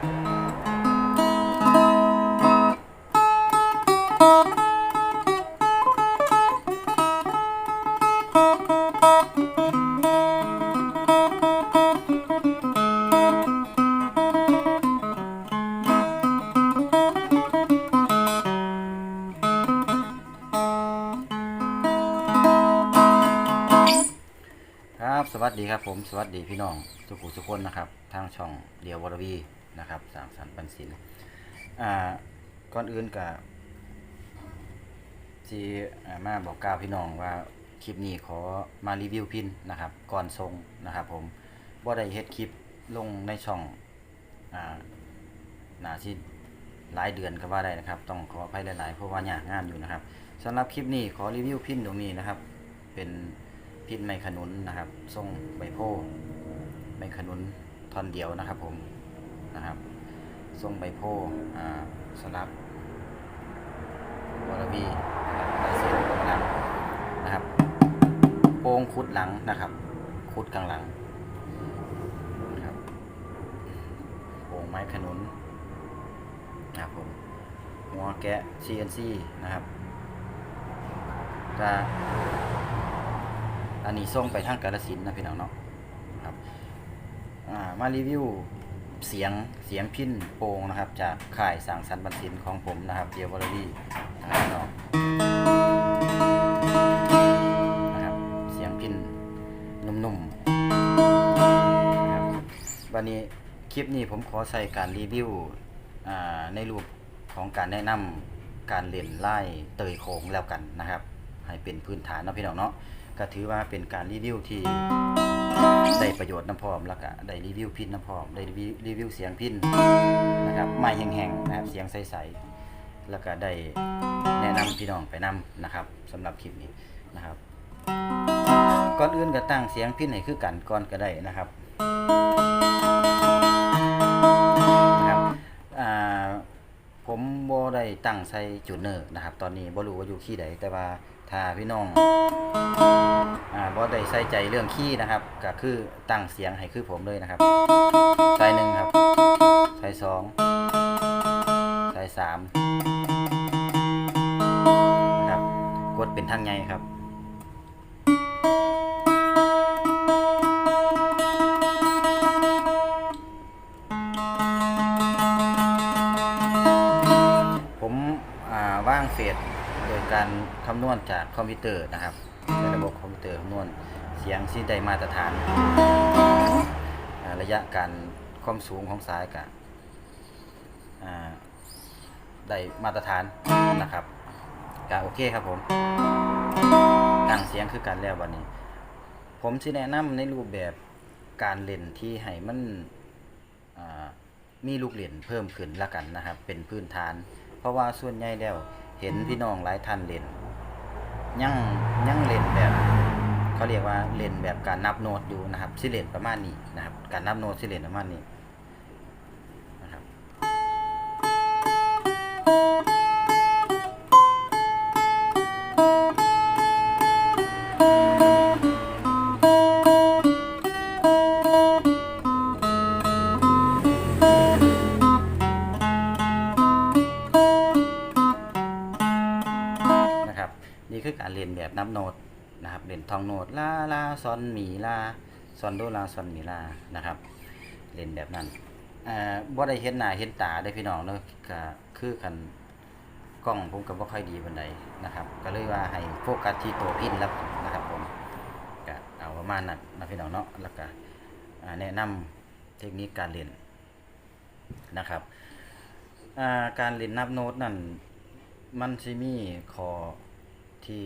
ครับสวัสดีครับผมสวัสดีพี่น้องทุกผู้ทุกคนนะครับ ทางช่องเดียววรวี นะครับสร้างสรรค์ปันศิลป์อ่าก่อนอื่นกับที่อ่ามาบอกกล่าวพี่น้องว่าคลิปนี้ขอมารีวิวพินนะครับก่อนทรงนะครับผมบ่ได้เฮ็ดคลิปลงในช่องอ่านาที่หลายเดือนก็ว่าได้นะครับ ต้องขออภัยหลายๆเพราะว่ายากงานอยู่นะครับสำหรับคลิปนี้ขอรีวิวพินตรงนี้นะครับ เป็นพินไม้ขนุนนะครับทรงใบโพไม้ขนุนท่อนเดียวนะครับผม นะครับทรงใบโพสลักวรบีนะครับลายเส้นข้างหลังนะครับ โป้งคุดหลังนะครับ คุดกลางหลังนะครับโป่งไม้ขนุนนะครับผมหัวแกะ CNC นะครับจะอันนี้ส่งไปทางกาลสินนะพี่น้องเนาะครับมารีวิว เสียงเสียงพินโปงนะครับ จากค่ายสังสรรค์บันทินของผมนะครับเดียววอลลี่นะครับน้องนะครับเสียงพินนุ่มๆนะครับวันนี้คลิปนี้ผมขอใส่การรีวิวอ่าในรูปของการแนะนำการเล่นไล่เตยโค้งแล้วกันนะครับ ให้เป็นพื้นฐานนะพี่น้องเนาะก็ถือว่าเป็นการรีวิวที่ ได้ประโยชน์น้ำพร้อมแล้วก็ได้รีวิวพินน้ำพร้อมได้รีวิวเสียงพินนะครับไม่แห้งๆนะครับเสียงใสๆแล้วก็ได้แนะนำพี่น้องไปนํนะครับสำหรับคลิปนี้นะครับก่อนอื่นก็ตั้งเสียงพินให้คือกันก่อนก็ได้นะครับ ได้ตั้งใส่จูเนอร์นะครับ ตอนนี้บ่รู้ว่าอยู่ที่ใดแต่ว่าถ้าพี่น้องอ่าบ่ได้ใส่ใจเรื่องขี้นะครับก็คือตั้งเสียงให้คือผมเลยนะครับใส่หนึ่งครับใส่สองใส่สามนะครับกดเป็นทางไงครับ การคำนวณจากคอมพิวเตอร์นะครับในระบบคอมพิวเตอร์คำนวณเสียงที่ได้มาตรฐาน ระยะการความสูงของสายกับได้มาตรฐานนะครับก็โอเคครับผมตั้งเสียงคือกันแล้ววันนี้ ผมสิแนะนำในรูปแบบการเล่นที่ให้มันอ่ามีลูกเล่นเพิ่มขึ้นละกันนะครับ เป็นพื้นฐาน เพราะว่าส่วนใหญ่แล้ว เห็นพี่น้องหลายท่านเล่นยังยังเล่นแบบ เขาเรียกว่าเล่นแบบการนับโน้ตอยู่นะครับสิเล่นประมาณนี้นะครับ การนับโน้ตสิเล่นประมาณนี้ แบบนับโน้ตนะครับเรียนทองโน้ตลาลาซอนหมีลาซอนโดลาซอนหมีลานะครับเรียนแบบนั้นอ่าบ่ได้เห็นหน้าเห็นตาได้พี่น้องเนาะก็คือคันกล้องผมก็บ่ค่อยดีปานใดนะครับ ก็เลยว่าให้โฟกัสที่ตัวพินแล้วนะครับผมก็เอาประมาณนั้นนะพี่น้องเนาะแล้วก็แนะนำเทคนิคการเรียนนะครับการเรียนนับโน้ตนั่นมันสิมีข้อที่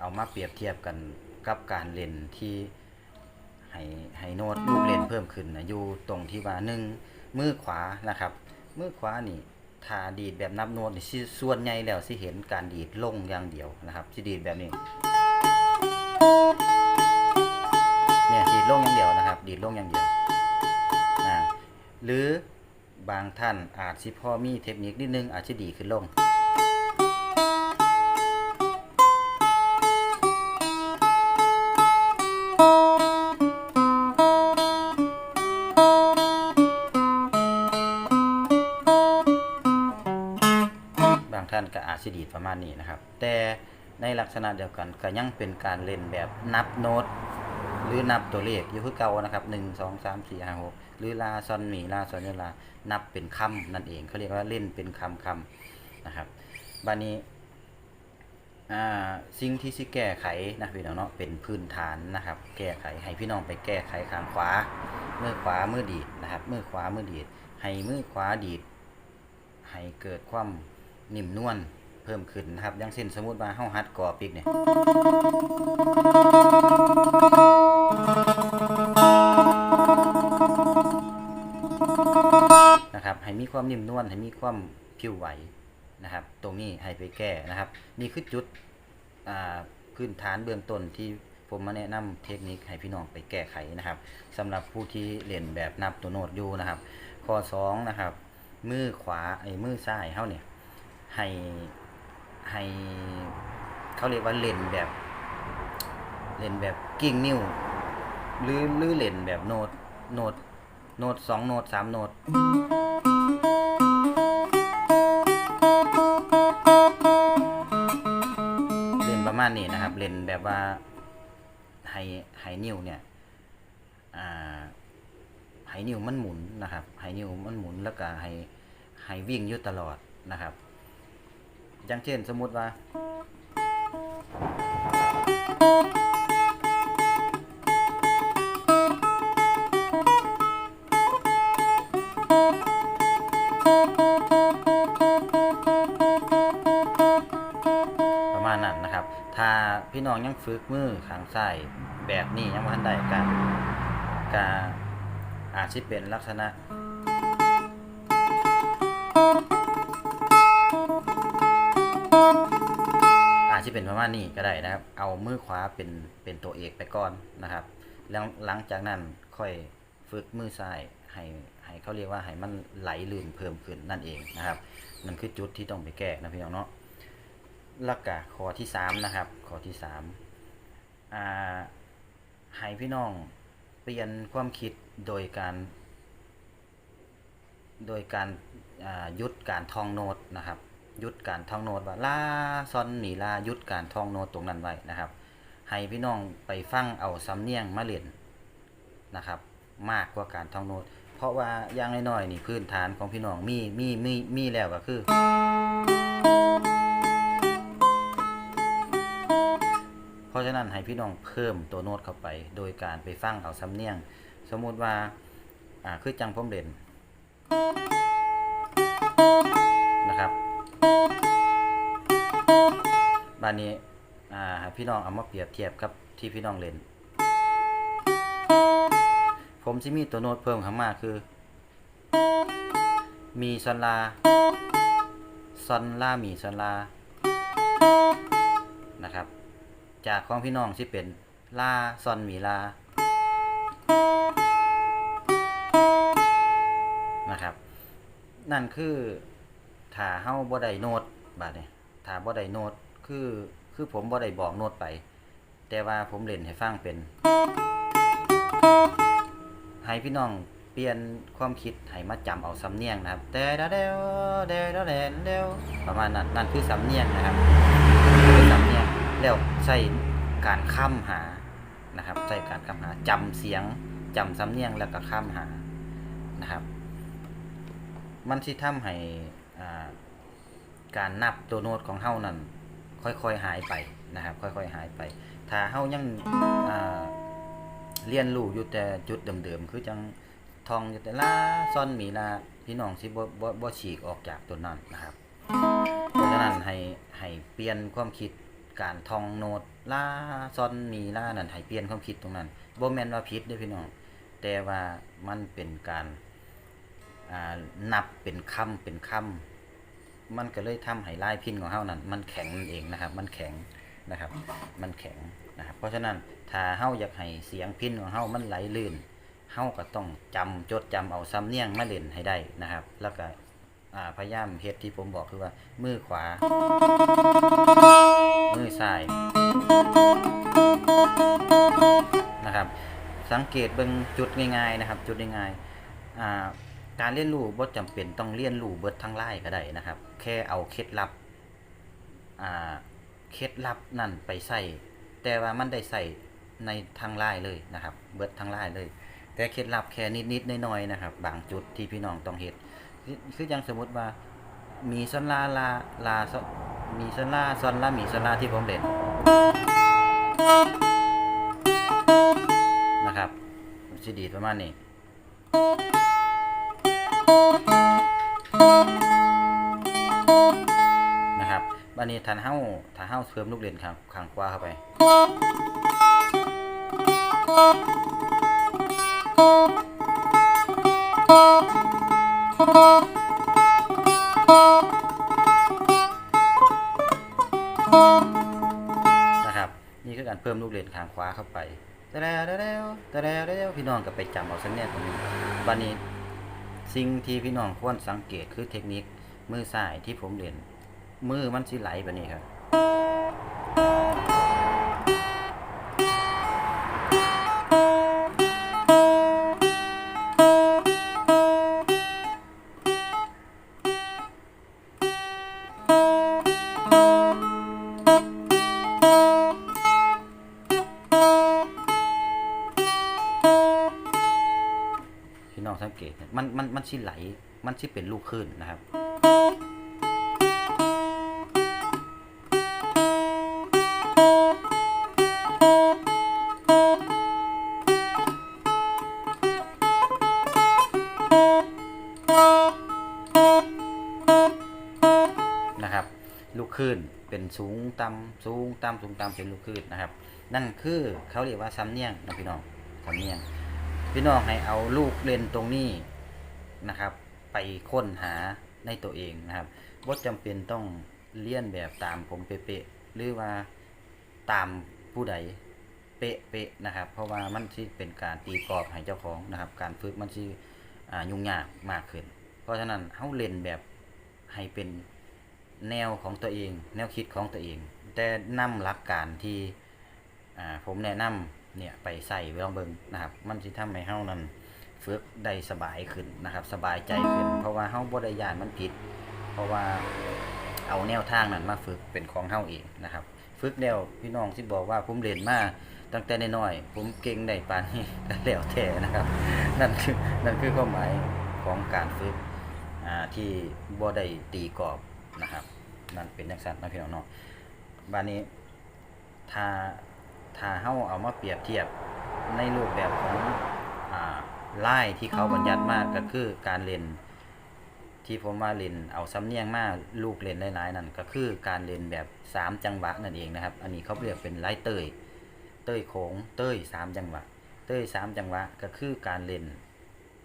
เอามาเปรียบเทียบกันกับการเล่นที่ให้ให้โน้ตลูกเล่นเพิ่มขึ้นนะอยู่ตรงที่ว่าหนึ่งมือขวานะครับ มือขวานี่ถ้าดีดแบบนับโน้ตนี่สิส่วนใหญ่แล้วสิเห็นการดีดลงอย่างเดียวนะครับสิดีดแบบนี้เนี่ยดีดลงอย่างเดียวนะครับ ดีดลงอย่างเดียวนะหรือบางท่านอาจสิพอมีเทคนิคนิดนึงอาจจะดีขึ้นลง สิดีประมาณนี้นะครับ แต่ในลักษณะเดียวกันก็ยังเป็นการเล่นแบบนับโน้ตหรือนับตัวเลขอยู่คือเก่านะครับหนึ่งสองสามสี่ห้าหกหรือลาซอนหมีลาซอนเนลานับเป็นคำนั่นเองเขาเรียกว่าเล่นเป็นคำคำนะครับบานี้สิ่งที่สิแก้ไขนะพี่น้องเนาะเป็นพื้นฐานนะครับ แก้ไขให้พี่น้องไปแก้ไขข้างขวามือขวามือดีดนะครับมือขวามือดีดให้มือขวาดีดให้เกิดความนิ่มนวล เพิ่มขึ้นนะครับอย่างเช่นสมมติว่าเฮาฮัดกอปิกเนี่ยนะครับให้มีความนิ่มนวลให้มีความผิวไหวนะครับ ตรงนี้ให้ไปแก้นะครับ นี่คือจุดอ่าพื้นฐานเบื้องต้นที่ผมมาแนะนำเทคนิคให้พี่น้องไปแก้ไขนะครับสำหรับผู้ที่เรียนแบบนับตัวโน้ตอยู่นะครับ ข้อ2นะครับมือขวาไอ้มือซ้ายเฮาเนี่ยให้ ให้เขาเรียกว่าเล่นแบบ เล่นแบบกิ้งนิ้วหรือหรือเล่นแบบโน้ตโน้ตโน้ตสองโน้ตสามโน้ตเล่นประมาณนี้นะครับ เล่นแบบว่าไฮไฮนิ้วเนี่ยไฮนิ้วมันหมุนนะครับไฮนิ้วมันหมุนแล้วก็ไฮไฮวิ่งอยู่ตลอดนะครับ อย่างเช่นสมมติว่า ประมาณนั้นนะครับ ถ้าพี่น้องยังฝึกมือขางซ้ายแบบนี้ยังบ่ทันได้กันกาอาจสิเป็นลักษณะ อาจจะเป็นประมาณนี้ก็ได้นะครับ เอามือขวาเป็นเป็นตัวเอกไปก่อนนะครับ แล้วหลังจากนั้นค่อยฝึกมือซ้ายให้ให้เขาเรียกว่าให้มันไหลลื่นเพิ่มขึ้นนั่นเองนะครับ มันคือจุดที่ต้องไปแก้นะพี่น้องเนาะล้วก็ข้อที่สามนะครับข้อที่สามอ่าให้พี่น้องเปลี่ยนความคิดโดยการ โดยการหยุดการท่องโน้ตนะครับ ยุดการท่องโน้ตว่าลาซอนหนีลายุดการท่องโน้ตตรงนั้นไว้นะครับ ให้พี่น้องไปฟังเอาสำเนียงมาเรียนนะครับ มากกว่าการท่องโน้ตเพราะว่าอย่างน้อยๆนี่พื้นฐานของพี่น้องมีมีมีมีแล้วก็คือเพราะฉะนั้นให้พี่น้องเพิ่มตัวโน้ตเข้าไป โดยการไปฟังเอาสำเนียง สมมุติว่าอ่าคือจังผมเด่น บานนี้อ่าพี่น้องเอามาเปรียบเทียบกับที่พี่น้องเล่น ผมสิมีตัวโน้ตเพิ่มเข้ามาคือ มีซอนลาซอนลามีซอนลานะครับ จากของพี่น้องที่เป็นลาซอนมีลานะครับ นั่นคือถ้าเฮาบ่ได้โน้ตบาดเนี้ถ้าบ่ได้โน้ต คือคือผมบ่ได้บอกโน้ตไป แต่ว่าผมเล่นให้ฟังเป็น ให้พี่น้องเปลี่ยนความคิดให้มาจำเอาสำเนียงนะครับแต่ดาเดวเดวเดนเดวประมาณนั้นนั่นคือสำเนียงนะครับคือสำเนียงแล้วใช้การค้ำหานะครับใช้การค้ำหาจำเสียงจำสำเนียงแล้วก็ค้ำหานะครับ มันสิทำให้การนับตัวโน้ตของเฮานั้น ค่อยๆหายไปนะครับ ค่อยๆหายไป ถ้าเฮายังเรียนรู้อยู่แต่จุดเดิมๆคือจังทองอยู่แต่ลาซ่อนมีลาพี่น้องสิบ่บ่บ่ฉีกออกจากตัวนั้นนะครับเพราะฉะนั้นให้ให้เปลี่ยนความคิดการทองโน้ตลาซ่อนมีล่านั่นให้เปลี่ยนความคิดตรงนั้นบ่แม่นว่าผิดเด้อพี่น้องแต่ว่ามันเป็นการอ่านับเป็นคำเป็นคำ มันก็เลยทำให้ลายพินของเฮานั้นมันแข็งนั่นเองนะครับ มันแข็งนะครับ มันแข็งนะครับ เพราะฉะนั้นถ้าเฮาอยากให้เสียงพินของเฮามันไหลลื่นเฮาก็ต้องจำจดจำเอาสำเนียงมาเล่นให้ได้นะครับ แล้วก็พยายามเฮ็ดที่ผมบอกคือว่า มือขวา มือซ้ายนะครับ สังเกตเบิ่งจุดง่ายๆนะครับ จุดง่ายๆอ่า การเรียนรู้บ่จำเป็นต้องเรียนรู้เบิดทั้งไล่ก็ได้นะครับ แค่เอาเคล็ดลับอ่าเคล็ดลับนั่นไปใส่แต่ว่ามันได้ใส่ในทางไล่เลยนะครับ เบิดทางไล่เลย แต่เคล็ดลับแค่นิดๆน้อยๆนะครับ บางจุดที่พี่น้องต้องเฮ็ดคืออย่างสมมติว่ามีซอนลาลาลามีซอนลาซอนลามีซอนลาที่ผมเล่นนะครับมันสิดีประมาณนี้ นะครับบัดนี้ทันเฮ้าถ้าเฮ้าเพิ่มลูกเล่นข้างข้างขวาเข้าไป นะครับ นี่คือการเพิ่มลูกเล่นข้างขวาเข้าไปแต่แล้วแต่แล้วแต่แล้วพี่น้องก็ไปจำเอาสักแน่ตรงนี้บัดนี้ สิ่งที่พี่น้องควรสังเกตคือเทคนิคมือสายที่ผมเรียนมือมันสิไหลแบบนี้ครับ องสังเกต มันมันมันสิไหล มันสิเป็นลูกคลื่นนะครับ นะครับ ลูกคลื่นเป็นสูงต่ำสูงต่ำสูงต่ำเป็นลูกคลื่นนะครับ นั่นคือเขาเรียกว่าซ้ำเนียงนะพี่น้องซ้ำเนียง พี่น้องให้เอาลูกเล่นตรงนี้นะครับ ไปค้นหาในตัวเองนะครับว่าจำเป็นต้องเลียนแบบตามผมเป๊ะๆหรือว่าตามผู้ใดเป๊ะๆนะครับ เพราะว่ามันที่เป็นการตีกรอบให้เจ้าของนะครับ การฝึกมันที่ยุ่งยากมากขึ้น เพราะฉะนั้นเฮาเล่นแบบให้เป็นแนวของตัวเอง แนวคิดของตัวเอง แต่นำหลักการที่ผมแนะนำ เนี่ยไปใส่ไว้ลองเบิงนะครับ มันสิทำให้เฮานั้นฝึกได้สบายขึ้นนะครับ สบายใจขึ้น เพราะว่าเฮาบ่ได้ยานมันผิด เพราะว่าเอาแนวทางนั้นมาฝึกเป็นของเฮาเองนะครับ ฝึกแล้วพี่น้องที่บอกว่าผมเรียนมาตั้งแต่น้อยๆผมเก่งได้ปานนี้แล้วแต่นะครับ นั่นคือนั่นคือความหมายของการฝึกอ่าที่บ่ได้ตีกรอบนะครับ นั่นเป็นจังซั่นนะพี่น้องเนาะบัดนี้ถ้า ถ้าเฮาเอามาเปรียบเทียบในรูปแบบของอ่าลายที่เขาบัญญัติมาก็คือการเล่นที่ผมว่าเล่นเอาสำเนียงมาลูกเล่นหลายๆนั่นก็คือการเล่นแบบ3จังหวะนั่นเองนะครับ อันนี้เขาเรียกเป็นไลเตย เต้ยโขงเต้ย3จังหวะ เต้ย3จังหวะก็คือการเล่น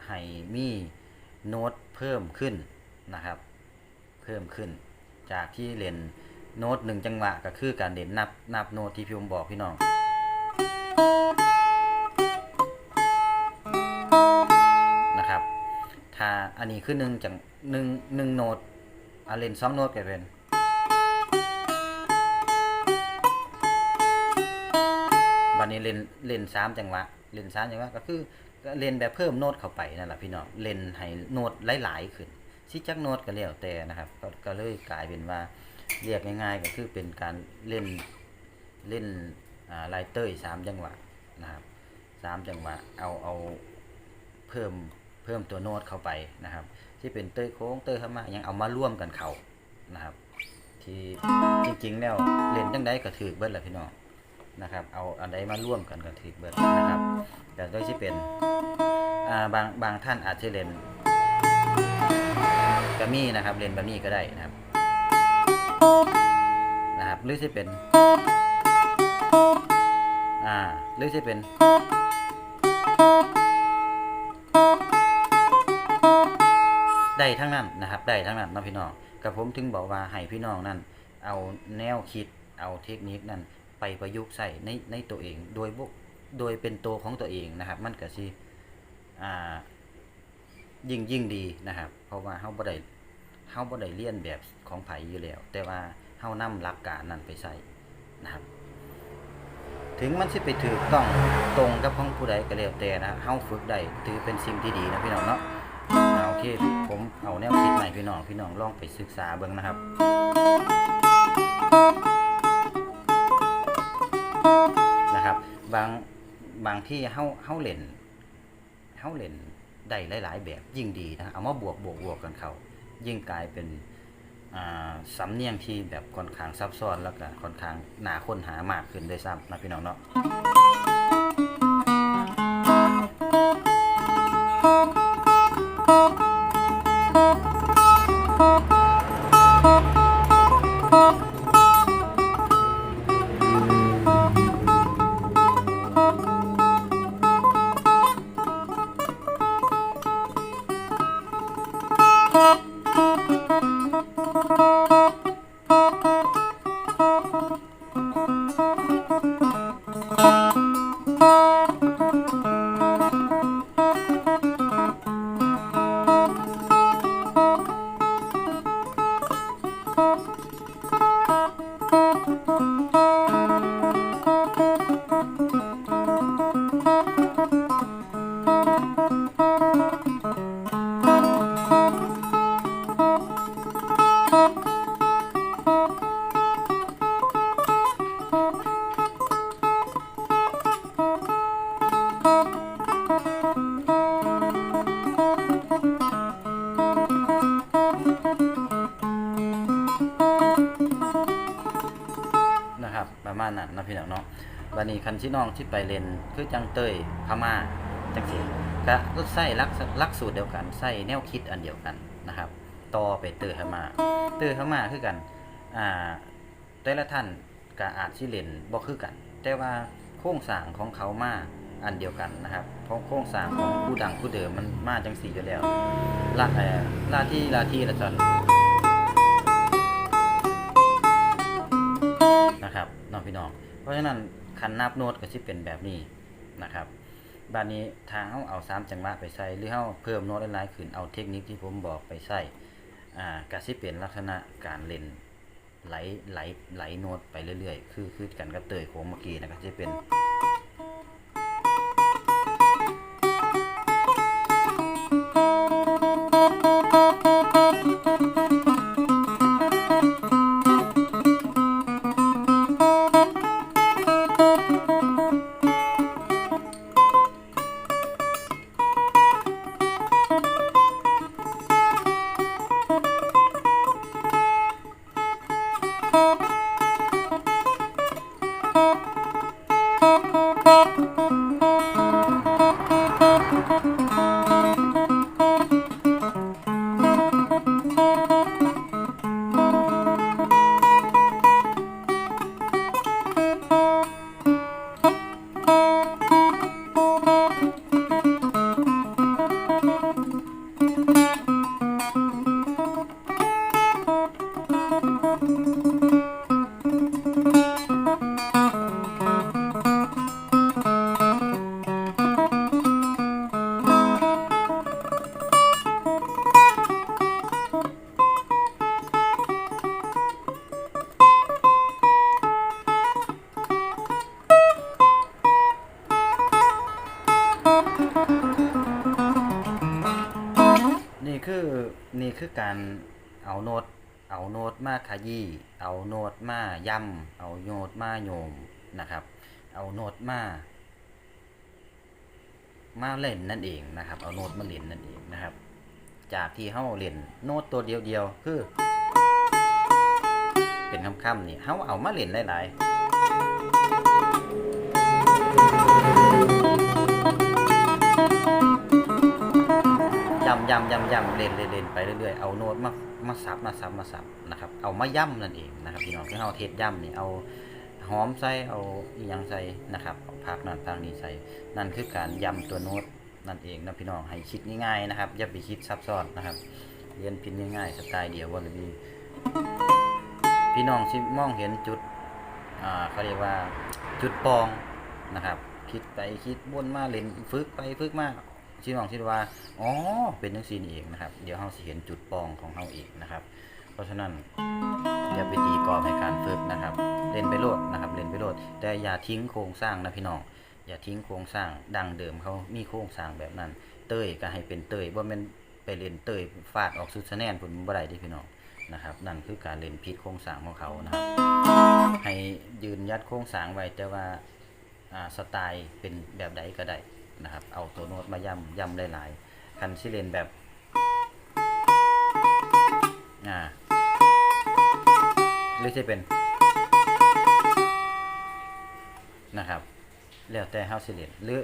ให้มีโน้ตเพิ่มขึ้นนะครับ เพิ่มขึ้น จากที่เล่นโน้ตหนึ่งจังหวะก็คือการเล่นนับนับโน้ตที่พี่ผมบอกพี่น้อง ถ้าอันนี้คือหนึ่งจังหนึ่งหนึ่งโน้ตอะเล่นสองโน้ตก็เป็นบันนี้เล่นเล่นสามจังหวะเล่นสามจังหวะก็คือเล่นแบบเพิ่มโน้ตเข้าไปนั่นแหละพี่น้องเล่นให้โน้ตหลาย ๆ ขึ้นสิจักโน้ตก็แล้วแต่นะครับก็ก็เลยกลายเป็นว่าเรียกง่ายๆก็คือเป็นการเล่นเล่นอ่าไลเตอร์สามจังหวะนะครับสามจังหวะเอาเอาเพิ่ม เพิ่มตัวโน้ตเข้าไปนะครับ ที่เป็นเต้ยโค้งเต้ยเข้ามายังเอามาร่วมกันเขานะครับ ที่จริงๆแล้วเล่นจังไดก็ถือเบิร์ดแหละพี่น้องนะครับ เอาอันใดมาร่วมกันกับทีเบิร์ดนะครับแต่โดยที่เป็นบางบางท่านอาจจะเล่นกามี่นะครับเล่นแบบนี้ก็ได้นะครับนะครับหรือที่เป็นอ่าหรือที่เป็น ได้ทั้งนั้นนะครับได้ทั้งนั้นนะพี่น้องกับผมถึงบอกว่าให้พี่น้องนั่นเอาแนวคิดเอาเทคนิคนั้นไปประยุกต์ใส่ในในตัวเอง โดยบุโดยเป็นตัวของตัวเองนะครับ มันก็สิอ่ายิ่งยิ่งดีนะครับ เพราะว่าเฮาบ่ได้เฮาบ่ได้เรียนแบบของไผอยู่แล้ว แต่ว่าเฮานำหลักการนั้นไปใส่นะครับ ถึงมันสิไปถูกต้องตรงกับของผู้ใดก็แล้วแต่นะเฮาฝึกได้ถือเป็นสิ่งที่ดีนะพี่น้องเนาะ อ่าโอเคผมเอาแนวคิดใหม่พี่น้องพี่น้องลองไปศึกษาเบิ่งนะครับ นะครับ บางบางที่เฮาเฮาเล่นเฮาเล่นได้หลาย ๆ แบบยิ่งดีนะเอามาบวกบวกบวกกันเขายิ่งกลายเป็นสำเนียงที่แบบค่อนข้างซับซ้อนแล้วก็ค่อนข้างหนาค้นหามากขึ้นด้วยซ้ำนะพี่น้องเนาะ ครับ ประมาณนั้นนะพี่น้องเนาะวันนี้คันที่น้องที่ไปเรียนคือจังเตยพม่าจังสีก็ใส่ลักลักสูตรเดียวกันใส่แนวคิดอันเดียวกันนะครับ ต่อไปเตยพม่าเตยพม่าคือกันอ่าแต่ละท่านก็อาจสิเล่นบ่คือกัน แต่ว่าโครงสร้างของเขามาอันเดียวกันนะครับ เพราะโครงสร้างของผู้ดังผู้เดิมมันมาจังสีอยู่แล้วละเอ่อลาที่ลาที่ละจัน น้องพี่น้อง เพราะฉะนั้นคันนับโน้ตก็สิเป็นแบบนี้นะครับบานนี้ทางเขาเอาสามจังหวะไปใส่หรือเขาเพิ่มโน้ตหลายๆขึ้นเอาเทคนิคที่ผมบอกไปใส่อ่ากระสิเป็นลักษณะการเล่นไหลไหลไหลโน้ตไปเรื่อยๆ คือคือกันกับเตยโค้งเมื่อกี้นะครับจะเป็นนี่ โน้ตมาโยมนะครับ เอาโน้ตมา มาเล่นนั่นเองนะครับ เอาโน้ตมาเล่นนั่นเองนะครับ จากที่เฮาเล่นโน้ตตัวเดียวเดียวๆคือ เป็นคำคำๆนี่เฮาเอามาเล่นหลายๆย่ำย่ำย่ำย่ำเล่นเล่นเล่นไปเรื่อยๆ เอาโน้ตมามาซับมาซับมาซับนะครับ เอามาย่ำนั่นเองนะครับพี่น้องที่เอาเทศย่ำนี่เอา หอมใส่เอาอีหยังใส่นะครับเอาผักนั่นต่างนี้ใส่นั่นคือการย่ำตัวโน้ตนั่นเองนะพี่น้องให้คิดง่ายๆนะครับอย่าไปคิดซับซ้อนนะครับ เรียนพินง่ายๆสไตล์เดียววอลลีพี่น้องที่มองเห็นจุดอ่าเขาเรียกว่าจุดปองนะครับ คิดไปคิดวนมาเล่นฝึกไปฝึกมาพี่น้องคิดว่าอ๋อเป็นจังซีนเองนะครับ เดี๋ยวเราสิเห็นจุดปองของเราอีกนะครับ เพราะฉะนั้น อย่าไปตีกรอบในการฝึกนะครับ เล่นไปโลดนะครับเล่นไปโลดแต่อย่าทิ้งโครงสร้างนะพี่น้องอย่าทิ้งโครงสร้างดังเดิมเขามีโครงสร้างแบบนั้น เต้ยก็ให้เป็นเต้ยว่ามันไปเล่นเต้ยฟาดออกสุดแนนผลบ่ได้เดิพี่น้องนะครับนั่นคือการเล่นผิดโครงสร้างของเขานะครับ ให้ยืนยัดโครงสร้างไว้แต่ว่าสไตล์เป็นแบบใดก็ได้นะครับ เอาตัวโน้ตมาย่ำย่ำหลายๆคันสิเล่นแบบอ่า หรือจะเป็น นะครับ แล้วแต่เฮาสิเล่นหรือ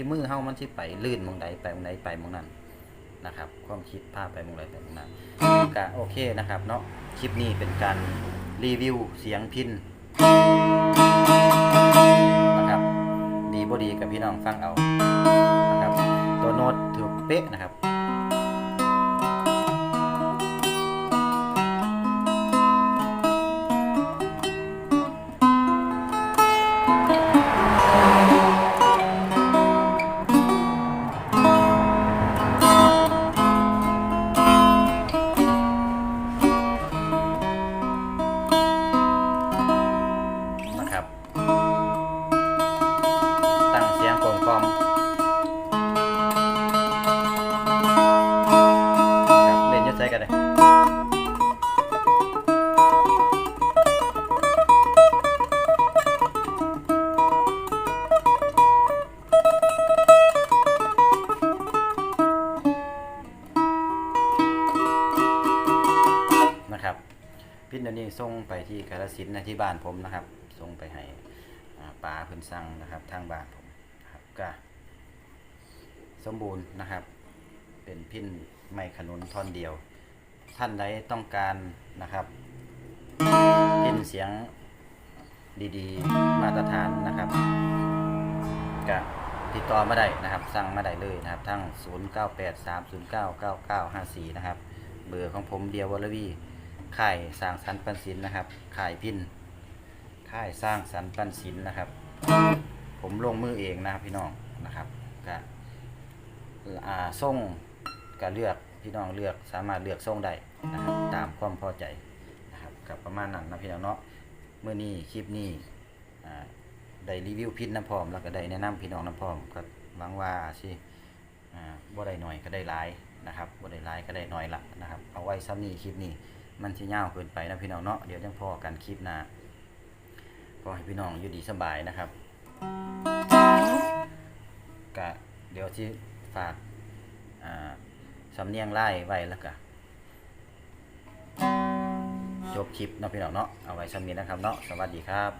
ที่มือเฮามันสิไปลื่นมองใดไปมองใดไปมองนั้นนะครับ ความคิดพาไปมองใดไปมองนั้นก็โอเคนะครับเนาะคลิปนี้เป็นการรีวิวเสียงพินนะครับดีบ่ดีกับพี่น้องฟังเอานะครับตัวโน้ตถือเป๊ะนะครับ นะครับ พินเดี๋ยวนี้ส่งไปที่กาฬสินธุ์นะที่บ้านผมนะครับส่งไปให้ป้าเพิ่นสั่งนะครับ ทางบ้านผมนะครับก็สมบูรณ์นะครับ เป็นพินไม้ขนุนท่อนเดียว ท่านใดต้องการนะครับพินเสียงดีๆ มาตรฐานนะครับก็ติดต่อมาได้นะครับ สั่งมาได้เลยนะครับ ทั้ง 0983099954 นะครับ เบอร์ของผมเดียววรวี ค่ายสร้างสรรค์ปันศิลป์นะครับค่ายพินค่ายสร้างสรรค์ปันศิลป์นะครับ ผมลงมือเองนะครับพี่น้องนะครับก็อ่าส่งก็เลือกพี่น้องเลือกสามารถเลือกส่งได้นะครับตามความพอใจนะครับกับประมาณนั้นนะพี่น้องเนาะเมื่อนี้คลิปนี้ได้รีวิวพินน้ำพร้อมแล้วก็ได้แนะนำพี่น้องน้ำพร้อมก็หวังว่าสิอ่าบ่ได้หน่อยก็ได้หลายนะครับบ่ได้หลายก็ได้น้อยละนะครับเอาไว้ซ้ำนี้คลิปนี้ มันสิยาวเกินไปนะพี่น้องเนาะเดี๋ยวจังพอกันคลิปหน้าขอให้พี่น้องอยู่ดีสบายนะครับกะเดี๋ยวที่ฝากอ่าสำเนียงไล่ไว้แล้วก็จบคลิปเนาะพี่น้องเนาะเอาไว้สำเนียงนะครับเนาะสวัสดีครับ